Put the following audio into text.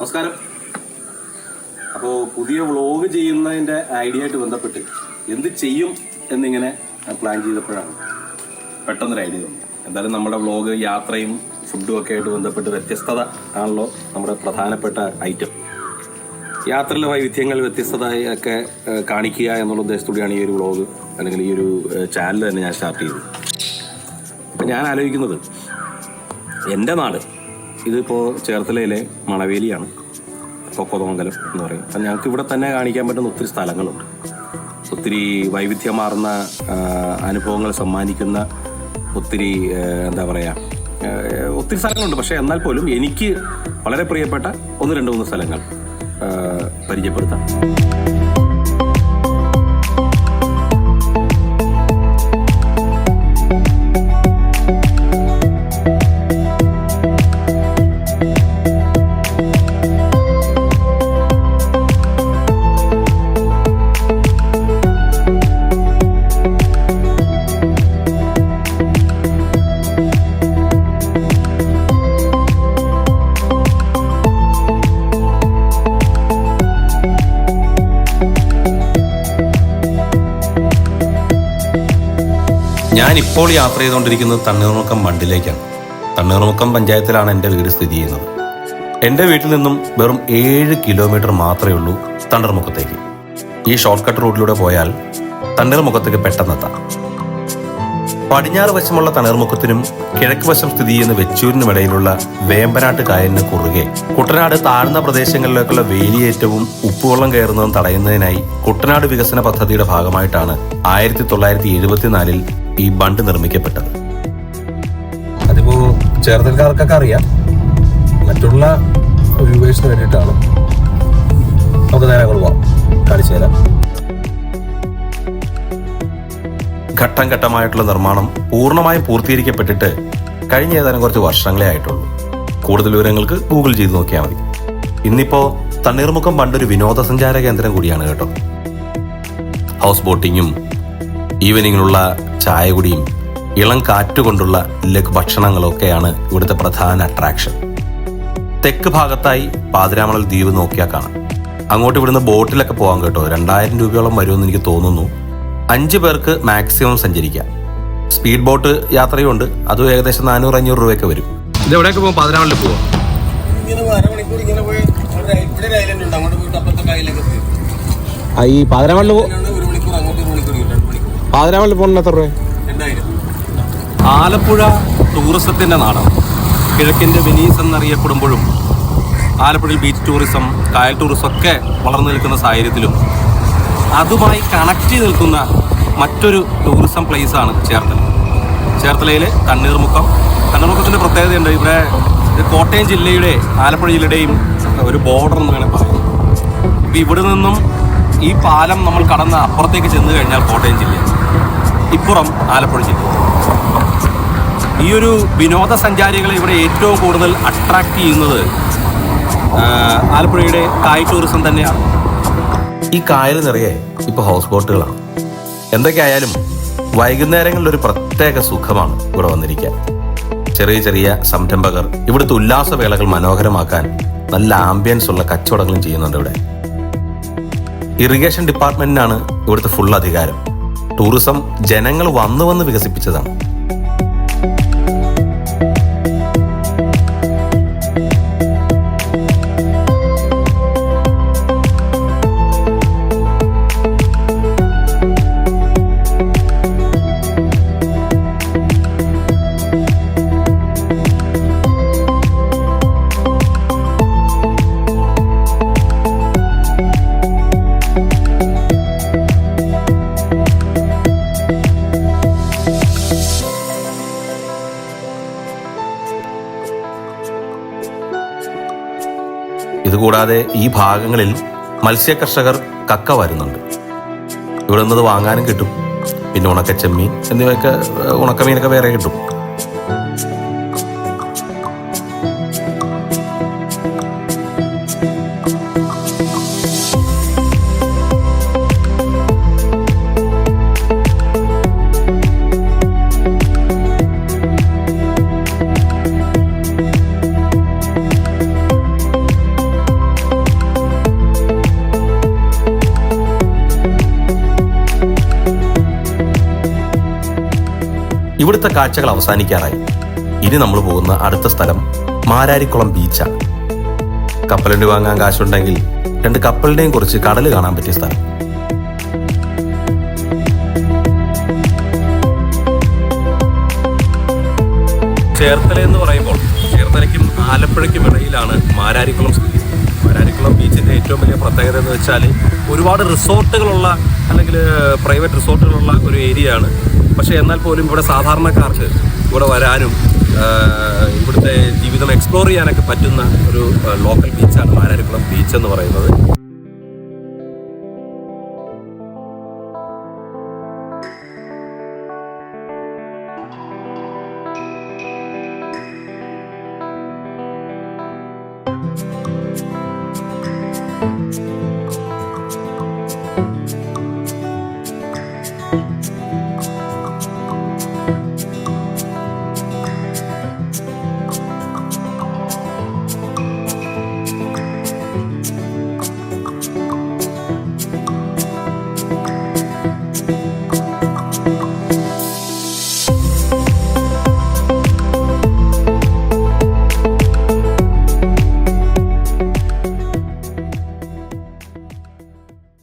നമസ്കാരം. അപ്പോൾ പുതിയ വ്ളോഗ് ചെയ്യുന്നതിന്റെ ഐഡിയ ആയിട്ട് ബന്ധപ്പെട്ട് എന്ത് ചെയ്യും എന്നിങ്ങനെ പ്ലാൻ ചെയ്തപ്പോഴാണ്. പെട്ടെന്നൊരു ഐഡിയ തോന്നി എന്തായാലും നമ്മുടെ വ്ളോഗ് യാത്രയും ഫുഡും ഒക്കെ ആയിട്ട് ബന്ധപ്പെട്ട് വ്യത്യസ്തത ആണല്ലോ നമ്മുടെ പ്രധാനപ്പെട്ട ഐറ്റം. യാത്രയിലെ വൈവിധ്യങ്ങൾ വ്യത്യസ്തത ഒക്കെ കാണിക്കുക എന്നുള്ള ഉദ്ദേശത്തോടെയാണ് ഈ ഒരു വ്ളോഗ് അല്ലെങ്കിൽ ഈ ഒരു ചാനൽ തന്നെ ഞാൻ സ്റ്റാർട്ട് ചെയ്തത്. അപ്പം ഞാൻ ആലോചിക്കുന്നത് എന്റെ നാട് ഇതിപ്പോൾ ചേർത്തലയിലെ മണവേലിയാണ്. കൊക്കോതമംഗലം എന്ന് പറയും. അപ്പം ഞങ്ങൾക്ക് ഇവിടെ തന്നെ കാണിക്കാൻ പറ്റുന്ന ഒത്തിരി സ്ഥലങ്ങളുണ്ട്. ഒത്തിരി വൈവിധ്യമാർന്ന അനുഭവങ്ങൾ സമ്മാനിക്കുന്ന ഒത്തിരി എന്താ പറയുക ഒത്തിരി സ്ഥലങ്ങളുണ്ട്. പക്ഷേ എന്നാൽ പോലും എനിക്ക് വളരെ പ്രിയപ്പെട്ട ഒന്ന് രണ്ട് മൂന്ന് സ്ഥലങ്ങൾ പരിചയപ്പെടുത്താം. ഞാൻ ഇപ്പോൾ യാത്ര ചെയ്തുകൊണ്ടിരിക്കുന്നത് തണ്ണീർമുക്കം മണ്ടിലേക്കാണ് തണ്ണീർമുക്കം പഞ്ചായത്തിലാണ് എന്റെ വീട് സ്ഥിതി ചെയ്യുന്നത്. എന്റെ വീട്ടിൽ നിന്നും വെറും ഏഴ് കിലോമീറ്റർ മാത്രമേ ഉള്ളൂ തണ്ണീർമുക്കത്തേക്ക്. ഈ ഷോർട്ട് കട്ട് റൂട്ടിലൂടെ പോയാൽ തണ്ണീർമുക്കത്തേക്ക് പെട്ടെന്നെത്താം പടിഞ്ഞാറ് വശമുള്ള തണീർമുഖത്തിനും കിഴക്ക് വശം സ്ഥിതി ചെയ്യുന്ന വെച്ചൂരിനും ഇടയിലുള്ള വേമ്പനാട്ട് കായലിന് കുറുകെ കുട്ടനാട് താഴ്ന്ന പ്രദേശങ്ങളിലേക്കുള്ള വേലിയേറ്റവും ഉപ്പുവെള്ളം കയറുന്നതും തടയുന്നതിനായി കുട്ടനാട് വികസന പദ്ധതിയുടെ ഭാഗമായിട്ടാണ് ആയിരത്തി തൊള്ളായിരത്തി എഴുപത്തിനാലിൽ ഈ ബണ്ട് നിർമ്മിക്കപ്പെട്ടത്. അതിപ്പോ ചേർത്തൽക്കാർക്കൊക്കെ അറിയാം. മറ്റുള്ള വ്യൂവേഴ്സിന് വേണ്ടിയിട്ടാണ്. നമുക്ക് നേരെ കൊള്ളുവാ കാണിച്ചു തരാം. ഘട്ടം ഘട്ടമായിട്ടുള്ള നിർമ്മാണം പൂർണമായും പൂർത്തീകരിക്കപ്പെട്ടിട്ട് കഴിഞ്ഞ ഏതാനും കുറച്ച് വർഷങ്ങളേ ആയിട്ടുള്ളൂ. കൂടുതൽ വിവരങ്ങൾക്ക് ഗൂഗിൾ ചെയ്ത് നോക്കിയാൽ മതി. ഇന്നിപ്പോ തണ്ണീർമുക്കം പണ്ടൊരു വിനോദസഞ്ചാര കേന്ദ്രം കൂടിയാണ് കേട്ടോ. ഹൗസ് ബോട്ടിങ്ങും ഈവനിങ്ങിലുള്ള ചായ കുടിയും ഇളം കാറ്റുകൊണ്ടുള്ള ലഘു ഭക്ഷണങ്ങളൊക്കെയാണ് ഇവിടുത്തെ പ്രധാന അട്രാക്ഷൻ തെക്ക് ഭാഗത്തായി പാതിരാമണൽ ദ്വീപ് നോക്കിയാൽ കാണാം. അങ്ങോട്ട് ഇവിടുന്ന് ബോട്ടിലൊക്കെ പോകാൻ കേട്ടോ. രണ്ടായിരം രൂപയോളം വരുമെന്ന് എനിക്ക് തോന്നുന്നു. അഞ്ച് പേർക്ക് മാക്സിമം സഞ്ചരിക്കാം. സ്പീഡ് ബോട്ട് യാത്രയുണ്ട്. അതും ഏകദേശം നാനൂറ് അഞ്ഞൂറ് രൂപയൊക്കെ വരും. ഇത് എവിടെയൊക്കെ പോകും? പാതിരാമണലിൽ പോയി. ഈ പാതിരാമണിൽ അതിനാണ് രണ്ട് മണിക്കൂർ എത്ര രൂപ? ആലപ്പുഴ ടൂറിസത്തിന്റെ നാടാണ്. കിഴക്കിന്റെ വെനീസ് എന്നറിയപ്പെടുമ്പോഴും ആലപ്പുഴയിൽ ബീച്ച് ടൂറിസം കായൽ ടൂറിസം ഒക്കെ വളർന്നു നിൽക്കുന്ന സാഹചര്യത്തിലും അതുമായി കണക്ട് ചെയ്ത് നിൽക്കുന്ന മറ്റൊരു ടൂറിസം പ്ലേസ് ആണ് ചേർത്തല. ചേർത്തലയിലെ തണ്ണീർമുക്കം. തണ്ണീർമുക്കത്തിന്റെ പ്രത്യേകതയുണ്ട് ഇവിടെ കോട്ടയം ജില്ലയുടെ ആലപ്പുഴ ജില്ലയുടെയും ഒരു ബോർഡർ എന്ന് വേണമെങ്കിൽ പറയാം. ഇപ്പം ഇവിടെ നിന്നും ഈ പാലം നമ്മൾ കടന്ന് അപ്പുറത്തേക്ക് ചെന്ന് കഴിഞ്ഞാൽ കോട്ടയം ജില്ല ഇപ്പുറം ആലപ്പുഴ ജില്ല. ഈ ഒരു വിനോദസഞ്ചാരികളെ ഇവിടെ ഏറ്റവും കൂടുതൽ അട്രാക്ട് ചെയ്യുന്നത് ആലപ്പുഴയുടെ കായ് ടൂറിസം തന്നെയാണ്. ഈ കായൽ നിറയെ ഇപ്പോൾ ഹൗസ് ബോട്ടുകളാണ് എന്തൊക്കെയായാലും വൈകുന്നേരങ്ങളിൽ ഒരു പ്രത്യേക സുഖമാണ് ഇവിടെ വന്നിരിക്കാൻ. ചെറിയ ചെറിയ സംരംഭകർ ഇവിടുത്തെ ഉല്ലാസവേളകൾ മനോഹരമാക്കാൻ നല്ല ആംബിയൻസ് ഉള്ള കച്ചവടങ്ങളും ചെയ്യുന്നുണ്ട് ഇവിടെ. ഇറിഗേഷൻ ഡിപ്പാർട്ട്മെന്റിനാണ് ഇവിടുത്തെ ഫുൾ അധികാരം. ടൂറിസം ജനങ്ങൾ വന്നു വന്ന് വികസിപ്പിച്ചതാണ്. ഇതുകൂടാതെ ഈ ഭാഗങ്ങളിൽ മത്സ്യ കർഷകർ കക്ക വരുന്നുണ്ട്. ഇവിടെ നിന്നത് വാങ്ങാനും കിട്ടും. പിന്നെ ഉണക്കച്ചെമ്മീൻ എന്നിവയൊക്കെ ഉണക്കമീനൊക്കെ വേറെ കിട്ടും. ഇവിടുത്തെ കാഴ്ചകൾ അവസാനിക്കാറായി. ഇനി നമ്മൾ പോകുന്ന അടുത്ത സ്ഥലം മാരാരിക്കുളം ബീച്ചാണ് കപ്പലിന് വാങ്ങാൻ കാശുണ്ടെങ്കിൽ രണ്ട് കപ്പലിനെയും കുറിച്ച് കടൽ കാണാൻ പറ്റിയ സ്ഥലം. ചേർത്തല എന്ന് പറയുമ്പോൾ ചേർത്തലയ്ക്കും ആലപ്പുഴയ്ക്കും ഇടയിലാണ് മാരാരിക്കുളം സ്ഥിതി. മാരാരിക്കുളം ബീച്ചിന്റെ ഏറ്റവും വലിയ പ്രത്യേകത എന്ന് വെച്ചാൽ ഒരുപാട് റിസോർട്ടുകളുള്ള അല്ലെങ്കിൽ പ്രൈവറ്റ് റിസോർട്ടുകളുള്ള ഒരു ഏരിയ ആണ്. പക്ഷേ എന്നാൽ പോലും ഇവിടെ സാധാരണക്കാർക്ക് ഇവിടെ വരാനും ഇവിടുത്തെ ജീവിതം എക്സ്പ്ലോർ ചെയ്യാനൊക്കെ പറ്റുന്ന ഒരു ലോക്കൽ ബീച്ചാണ് മാരാരിക്കുളം ബീച്ച് എന്ന് പറയുന്നത്.